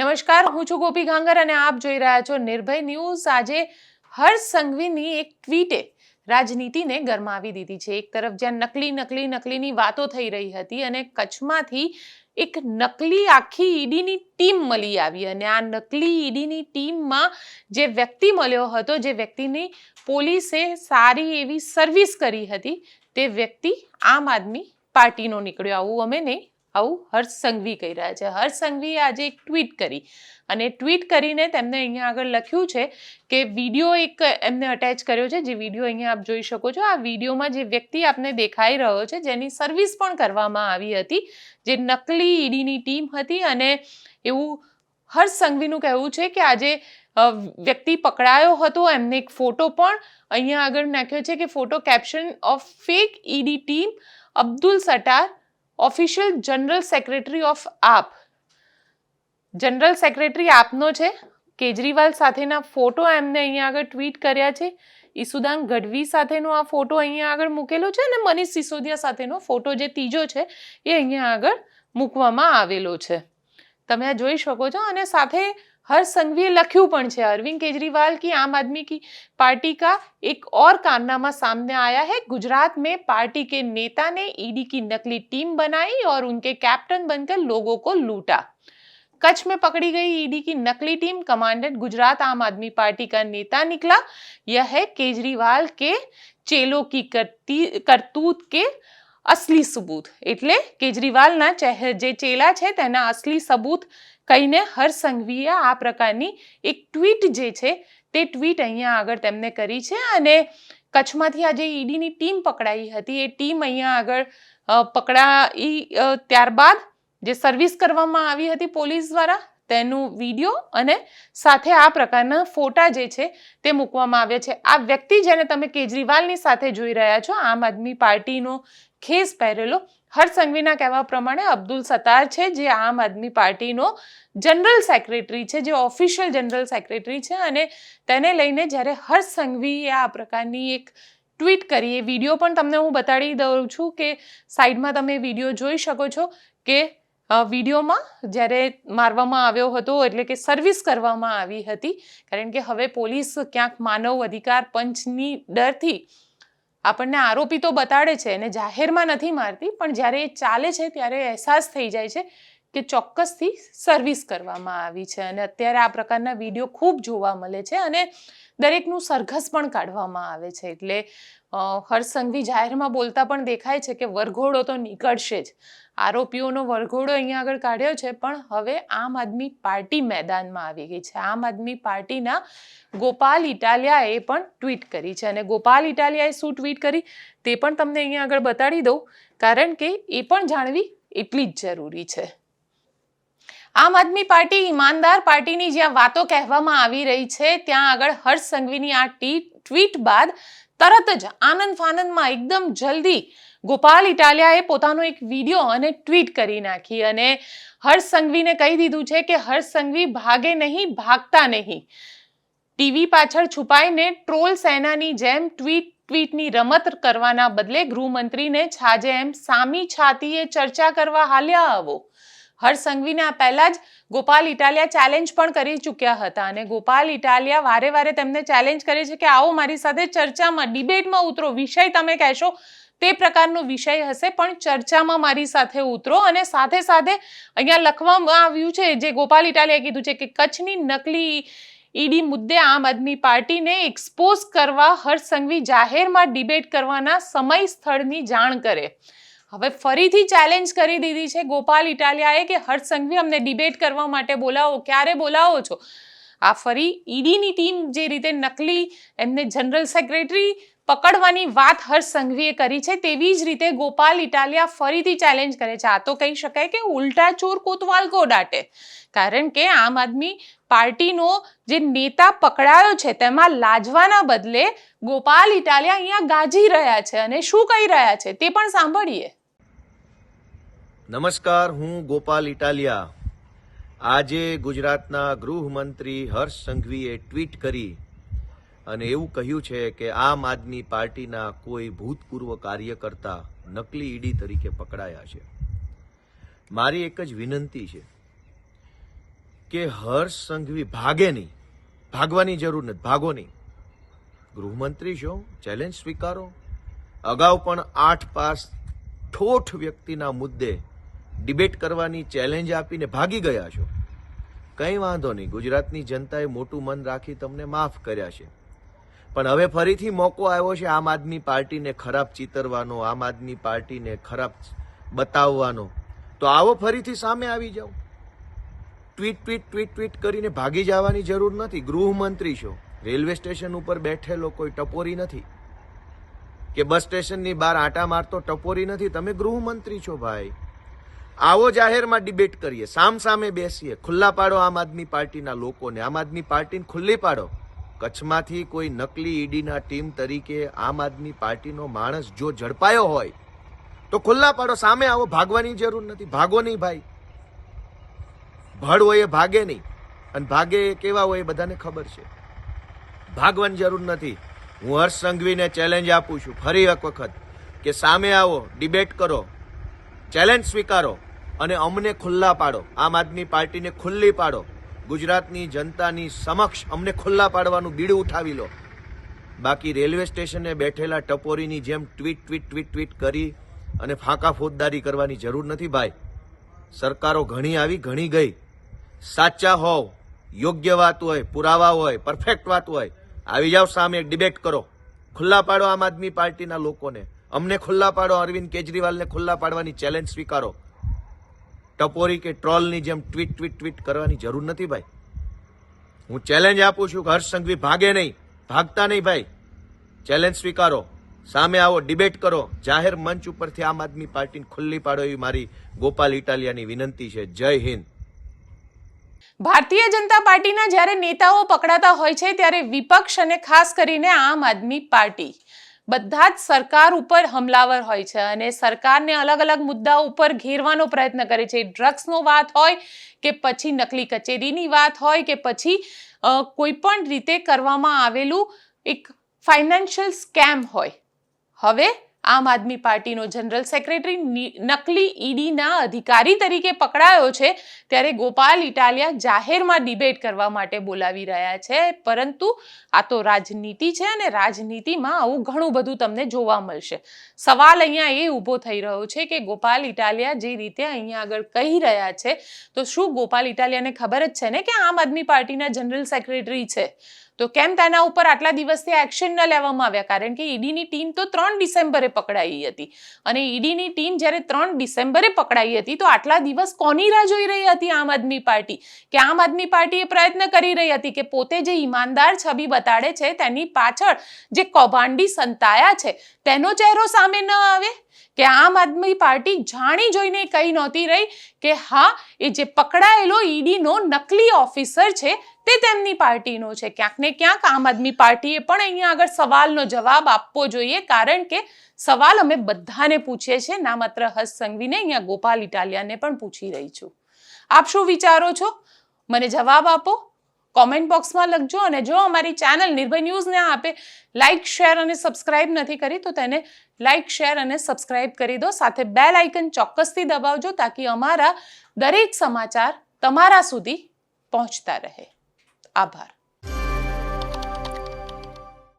નમસ્કાર, હું છું ગોપી ગાંગર અને આપ જોઈ રહ્યા છો નિર્ભય ન્યૂઝ. આજે હર્ષ સંઘવીની એક ટ્વીટે રાજનીતિને ગરમાવી દીધી છે. એક તરફ જ્યાં નકલી નકલી, નકલીની વાતો થઈ રહી હતી અને કચ્છમાંથી એક નકલી આખી ઈડીની ટીમ મળી આવી અને આ નકલી ઈડીની ટીમમાં જે વ્યક્તિ મળ્યો હતો, જે વ્યક્તિની પોલીસે સારી એવી સર્વિસ કરી હતી, તે વ્યક્તિ આમ આદમી પાર્ટીનો નીકળ્યો. આવું અમે નહીં આવું હર્ષ સંઘવી કહી રહ્યા છે. હર્ષ સંઘવીએ આજે એક ટ્વીટ કરી અને ટ્વીટ કરીને તેમને અહીંયા આગળ લખ્યું છે કે વીડિયો એક એમને અટેચ કર્યો છે. જે વીડિયો અહીંયા આપ જોઈ શકો છો. આ વિડીયોમાં જે વ્યક્તિ આપને દેખાઈ રહ્યો છે, જેની સર્વિસ પણ કરવામાં આવી હતી, જે નકલી ઈડીની ટીમ હતી અને એવું હર્ષ સંઘવીનું કહેવું છે કે આજે વ્યક્તિ પકડાયો હતો. એમને એક ફોટો પણ અહીંયા આગળ નાખ્યો છે કે photo caption of fake ED team Abdul Sattar official general secretary of AAP general secretary આપનો છે. કેજરીવાલ સાથેના ફોટો એમને અહીંયા આગળ ટ્વીટ કર્યા છે. ઈસુદાન ગઢવી સાથેનો આ ફોટો અહીંયા આગળ મૂકેલો છે અને મનીષ સિસોદિયા સાથેનો ફોટો જે ત્રીજો છે એ અહીંયા આગળ મૂકવામાં આવેલો છે. તમે આ જોઈ શકો છો અને સાથે हर संघवीय लख्यू पे अरविंद केजरीवाल की आम आदमी की पार्टी का एक और कारनामा सामने आया है। गुजरात में पार्टी के नेता ने ईडी की नकली टीम बनाई और उनके कैप्टन बनकर लोगों को लूटा। कच्छ में पकड़ी गई ईडी की नकली टीम, कमांडेंट गुजरात आम आदमी पार्टी का नेता निकला। यह है केजरीवाल के चेलों की करती करतूत के અસલી સબૂત. એટલે કેજરીવાલના જે ચેલા છે તેના અસલી સબૂત કહીને હર્ષ આ પ્રકારની એક ટ્વીટ જે છે તે ટ્વીટ અહીંયા આગળ તેમને કરી છે અને કચ્છમાંથી આજે ઈડીની ટીમ પકડાઈ હતી. એ ટીમ અહીંયા આગળ પકડાઈ ત્યારબાદ જે સર્વિસ કરવામાં આવી હતી પોલીસ દ્વારા તેનું વીડિયો અને સાથે આ પ્રકારના ફોટા જે છે તે મૂકવામાં આવ્યા છે. આ વ્યક્તિ જેને તમે કેજરીવાલની સાથે જોઈ રહ્યા છો, આમ આદમી પાર્ટીનો ખેસ પહેરેલો હર્ષ કહેવા પ્રમાણે અબ્દુલ સત્તાર છે, જે આમ આદમી પાર્ટીનો જનરલ સેક્રેટરી છે, જે ઓફિશિયલ જનરલ સેક્રેટરી છે અને તેને લઈને જ્યારે હર્ષ આ પ્રકારની એક ટ્વીટ કરી, એ વીડિયો પણ તમને હું બતાડી દઉં છું કે સાઈડમાં તમે વીડિયો જોઈ શકો છો કે વિડીયોમાં જ્યારે મારવામાં આવ્યો હતો, એટલે કે સર્વિસ કરવામાં આવી હતી, કારણ કે હવે પોલીસ ક્યાંક માનવ અધિકાર પંચની ડરથી આપણને આરોપી તો બતાડે છે અને જાહેરમાં નથી મારતી, પણ જ્યારે એ ચાલે છે, ત્યારે અહેસાસ થઈ જાય છે. કે ચોક્કસથી સર્વિસ કરવામાં આવી છે. અને અત્યારે આ પ્રકારના વીડિયો ખૂબ જોવા મળે છે અને દરેકનું સરઘસ પણ કાઢવામાં આવે છે. એટલે હર્ષસંઘવી જાહેરમાં બોલતા પણ દેખાય છે કે વરઘોડો તો નીકળશે જ. આરોપીઓનો વરઘોડો અહીંયા આગળ કાઢ્યો છે, પણ હવે આમ આદમી પાર્ટી મેદાનમાં આવી ગઈ છે. આમ આદમી પાર્ટીના ગોપાલ ઇટાલિયાએ પણ ટ્વીટ કરી છે. અને ગોપાલ ઇટાલિયાએ શું ટ્વીટ કરી? તે પણ તમને અહીંયા આગળ બતાડી દઉં. કારણ કે એ પણ જાણવી એટલી જ જરૂરી છે. આમ આદમી પાર્ટી ઈમાનદાર પાર્ટીની જ્યાં વાતો કહેવામાં આવી રહી છે, ત્યાં આગળ હર્ષ સંઘવીની આ ટ્વીટ બાદ તરત જ આનંદ ફાનંદમાં એકદમ જલ્દી ગોપાલ ઇટાલિયાએ પોતાનો એક વીડિયો અને ટ્વીટ કરી નાખી અને હર્ષ સંઘવીને કહી દીધું છે કે હર્ષ સંઘવી ભાગે નહીં, ભાગતા નહીં. ટીવી પાછળ છુપાઈને ટ્રોલ સેનાની જેમ ટ્વીટ, ટ્વીટની રમત કરવાના બદલે ગૃહમંત્રીને છાજે એમ સામી છાતીએ ચર્ચા કરવા હાલ્યા આવો. હર્ષ સંઘવીને પહેલા જ ગોપાલ ઇટાલિયા ચેલેન્જ પણ કરી ચૂક્યા હતા અને ગોપાલ ઇટાલિયા વારે વારે તેમને ચેલેન્જ કરે છે કે આવો મારી સાથે ચર્ચામાં ડિબેટમાં ઉતરો, વિષય તમે કહેશો, તે પ્રકારનો વિષય હશે, પણ ચર્ચામાં મારી સાથે ઉતરો અને સાથે સાથે અહીંયા લખવામાં આવ્યું છે, જે ગોપાલ ઇટાલિયાએ કીધું છે કે કચ્છની નકલી ઈડી મુદ્દે આમ આદમી પાર્ટીને એક્સપોઝ કરવા હર્ષ સંઘવી જાહેરમાં ડિબેટ કરવાના સમય સ્થળની જાણ કરે. હવે ફરીથી ચેલેન્જ કરી દીધી છે ગોપાલ ઇટાલિયાએ કે હર્ષ સંઘવી અમને ડિબેટ કરવા માટે બોલાવો, ક્યારે બોલાવો છો? આ ફરી ઈડીની ટીમ જે રીતે નકલી એમને જનરલ સેક્રેટરી પકડવાની વાત હર્ષ સંઘવીએ કરી છે, તેવી જ રીતે ગોપાલ ઇટાલિયા ફરીથી ચેલેન્જ કરે છે. આ તો કહી શકાય કે ઉલટા ચોર કોતવાલ કો ડાટે. કારણ કે આમ આદમી પાર્ટીનો જે નેતા પકડાયો છે, તેમાં લાજવાના બદલે ગોપાલ ઇટાલિયા અહીંયા ગાજી રહ્યા છે અને શું કહી રહ્યા છે તે પણ સાંભળીએ. નમસ્કાર, હું ગોપાલ ઇટાલિયા. આજે ગુજરાતના ગૃહમંત્રી હર્ષ સંઘવીએ ટ્વીટ કરી અને એવું કહ્યું છે કે આમ આદમી પાર્ટીના કોઈ ભૂતપૂર્વ કાર્યકર્તા નકલી ઈડી તરીકે પકડાયા છે. મારી એક જ વિનંતી છે કે હર્ષ સંઘવી ભાગે નહીં, ભાગવાની જરૂર નથી, ભાગો નહીં. ગૃહમંત્રી છો, ચેલેન્જ સ્વીકારો. અગાઉ પણ આઠ પાસ ઠોઠ વ્યક્તિના મુદ્દે ડિબેટ કરવાની ચેલેન્જ આપીને ભાગી ગયા છો. કંઈ વાંધો નહીં, ગુજરાતની જનતાએ મોટું મન રાખી તમને માફ કર્યા છે. પણ હવે ફરીથી મોકો આવ્યો છે આમ આદમી પાર્ટીને ખરાબ ચિતરવાનો, આમ આદમી પાર્ટીને ખરાબ બતાવવાનો. તો આવો ફરીથી સામે આવી જાઓ. ટ્વીટ ટ્વીટ ટ્વીટ ટ્વીટ કરીને ભાગી જવાની જરૂર નથી. ગૃહમંત્રી છો. રેલવે સ્ટેશન ઉપર બેઠેલો કોઈ ટપોરી નથી. કે બસ સ્ટેશનની બહાર આટા મારતો ટપોરી નથી. તમે ગૃહમંત્રી છો ભાઈ. આવો જાહેરમાં ડિબેટ કરીએ સામ સામે બેસીએ, ખુલ્લા પાડો આમ આદમી પાર્ટીના લોકોને, આમ આદમી પાર્ટીને ખુલ્લી પાડો. કચ્છમાંથી કોઈ નકલી ઈડીના ટીમ તરીકે આમ આદમી પાર્ટીનો માણસ જો ઝડપાયો હોય, તો ખુલ્લા પાડો, સામે આવો, ભાગવાની જરૂર નથી, ભાગો નહીં ભાઈ. ભડ હોય એ ભાગે નહીં, અને ભાગે એ કેવા હોય એ બધાને ખબર છે. ભાગવાની જરૂર નથી. હું હર્ષ સંઘવીને ચેલેન્જ આપું છું, ફરી એક વખત, કે સામે આવો, ડિબેટ કરો ચેલેન્જ સ્વીકારો. અને અમને ખુલ્લા પાડો. આમ આદમી પાર્ટીને ખુલ્લી પાડો. ગુજરાતની જનતાની સમક્ષ અમને ખુલ્લા પાડવાનું બીડું ઉઠાવી લો. બાકી રેલવે સ્ટેશને બેઠેલા ટપોરીની જેમ ટ્વીટ ટ્વીટ ટ્વીટ ટ્વીટ કરી અને ફાંકા ફોજદારી કરવાની જરૂર નથી ભાઈ. સરકારો ઘણી આવી, ઘણી ગઈ. સાચા હોવ, યોગ્ય વાત હોય, પુરાવા હોય, પરફેક્ટ વાત હોય. આવી જાઓ સામે, ડિબેટ કરો. ખુલ્લા પાડો આમ આદમી પાર્ટીના લોકોને. અમને ખુલ્લા પાડો અરવિંદ કેજરીવાલને ખુલ્લા પાડવાની ચેલેન્જ સ્વીકારો. ટપોરી કે ટ્રોલની જેમ ટ્વીટ ટ્વીટ ટ્વીટ કરવાની જરૂર નથી ભાઈ. હું ચેલેન્જ આપું છું કે હર્ષ સંઘવી ભાગે નહીં, ભાગતા નહીં ભાઈ. ચેલેન્જ સ્વીકારો, સામે આવો ડિબેટ કરો. જાહેર મંચ ઉપરથી આમ આદમી પાર્ટીને ખુલ્લી પાડો એવી મારી ગોપાલ ઇટાલિયાની વિનંતી છે. જય હિન્દ. ભારતીય જનતા પાર્ટીના જ્યારે નેતાઓ પકડાતા હોય છે ત્યારે વિપક્ષ અને ખાસ કરીને આમ આદમી પાર્ટી. બધા જ સરકાર ઉપર હમલાવર હોય છે અને સરકારને અલગ અલગ મુદ્દાઓ ઉપર ઘેરવાનો પ્રયત્ન કરે છે. ડ્રગ્સનો વાત હોય કે પછી નકલી કચેરીની વાત હોય કે પછી કોઈ પણ રીતે કરવામાં આવેલું એક ફાઇનાન્શિયલ સ્કેમ હોય. હવે આમ આદમી પાર્ટીનો જનરલ સેક્રેટરી નકલી ઈડીના અધિકારી તરીકે પકડાયો છે ત્યારે ગોપાલ ઇટાલિયા જાહેરમાં ડિબેટ કરવા માટે બોલાવી રહ્યા છે. પરંતુ આ તો રાજનીતિ છે અને રાજનીતિમાં આવું ઘણું બધું તમને જોવા મળશે. સવાલ અહીંયા એ ઊભો થઈ રહ્યો છે કે ગોપાલ ઇટાલિયા જે રીતે અહીંયા આગળ કહી રહ્યા છે, તો શું ગોપાલ ઇટાલિયાને ખબર જ છે ને કે આમ આદમી પાર્ટીના જનરલ સેક્રેટરી છે? તો કેમ તેના ઉપર આટલા દિવસથી એક્શન ન લેવામાં આવ્યા? કારણ કે ઈડીની ટીમ તો ત્રણ ડિસેમ્બરે પકડાઈ હતી. અને ઈડીની ટીમ જ્યારે ત્રણ ડિસેમ્બરે પકડાઈ હતી, તો આટલા દિવસ કોની રાહ જોઈ રહી હતી આમ આદમી પાર્ટી? કે આમ આદમી પાર્ટી એ પ્રયત્ન કરી રહી હતી કે પોતે જે ઈમાનદાર છબી બતાડે છે, તેની પાછળ જે કૌભાંડી સંતાયા છે, તેનો ચહેરો સામે ન આવે? કે આમ આદમી પાર્ટી જાણી જોઈને કહી નહોતી રહી કે હા, એ જે પકડાયેલો ઈડીનો નકલી ઓફિસર છે, તે તેમની પાર્ટીનો છે. ક્યાંક ને ક્યાંક આમ આદમી પાર્ટીએ પણ અહીંયા આગળ સવાલનો જવાબ આપવો જોઈએ, કારણ કે સવાલ અમે બધાને પૂછીએ છીએ, ના માત્ર હર્ષ સંઘવીને, અહીંયા ગોપાલ ઇટાલિયાને પણ પૂછી રહી છું. આપ શું વિચારો છો? મને જવાબ આપો. કોમેન્ટ બોક્સમાં લખજો અને જો અમારી ચેનલ નિર્ભય ન્યૂઝને આપે લાઇક શેર અને સબસ્ક્રાઇબ નથી કરી, તો તેને લાઇક શેર અને સબસ્ક્રાઇબ કરી દો. સાથે બેલ આઇકન ચોક્કસથી દબાવજો તાકી અમારા દરેક સમાચાર તમારા સુધી પહોંચતા રહે. આભાર.